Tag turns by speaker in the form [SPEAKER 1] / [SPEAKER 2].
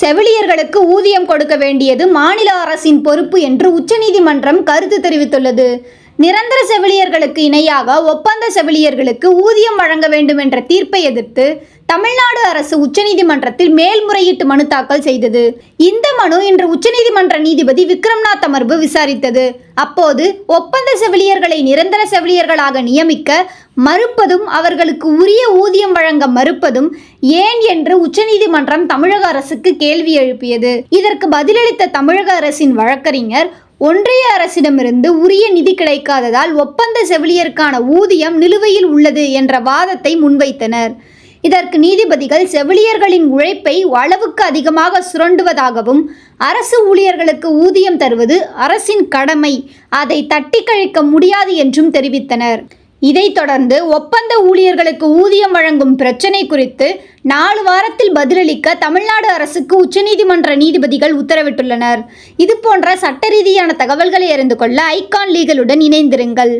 [SPEAKER 1] செவிலியர்களுக்கு ஊதியம் கொடுக்க வேண்டியது மாநில அரசின் பொறுப்பு என்று உச்சநீதிமன்றம் கருத்து தெரிவித்துள்ளது. நிரந்தர செவிலியர்களுக்கு இணையாக ஒப்பந்த செவிலியர்களுக்கு ஊதியம் வழங்க வேண்டும் என்ற தீர்ப்பை எதிர்த்து தமிழ்நாடு அரசு உச்சநீதிமன்றத்தில் மேல்முறையீட்டு மனு தாக்கல் செய்தது. இந்த மனு இன்று உயர்நீதிமன்ற நீதிபதி விக்ரம்நாத் அமர்வு விசாரித்தது. அப்போது ஒப்பந்த செவிலியர்களை நிரந்தர செவிலியர்களாக நியமிக்க மறுப்பதும் அவர்களுக்கு உரிய ஊதியம் வழங்க மறுப்பதும் ஏன் என்று உச்சநீதிமன்றம் தமிழக அரசுக்கு கேள்வி எழுப்பியது. இதற்கு பதிலளித்த தமிழக அரசின் வழக்கறிஞர் ஒன்றிய அரசிடமிருந்து உரிய நிதி கிடைக்காததால் ஒப்பந்த செவிலியருக்கான ஊதியம் நிலுவையில் உள்ளது என்ற வாதத்தை முன்வைத்தனர். இதற்கு நீதிபதிகள் செவிலியர்களின் உழைப்பை அளவுக்கு அதிகமாக சுரண்டுவதாகவும் அரசு ஊழியர்களுக்கு ஊதியம் தருவது அரசின் கடமை. அதை தட்டி கழிக்க முடியாது என்றும் தெரிவித்தனர். இதைத் தொடர்ந்து ஒப்பந்த ஊழியர்களுக்கு ஊதியம் வழங்கும் பிரச்சினை குறித்து நாலு வாரத்தில் பதிலளிக்க தமிழ்நாடு அரசுக்கு உச்சநீதிமன்ற நீதிபதிகள் உத்தரவிட்டுள்ளனர். இது போன்ற சட்ட ரீதியான தகவல்களை அறிந்து கொள்ள ஐகான் லீகலுடன் இணைந்திருங்கள்.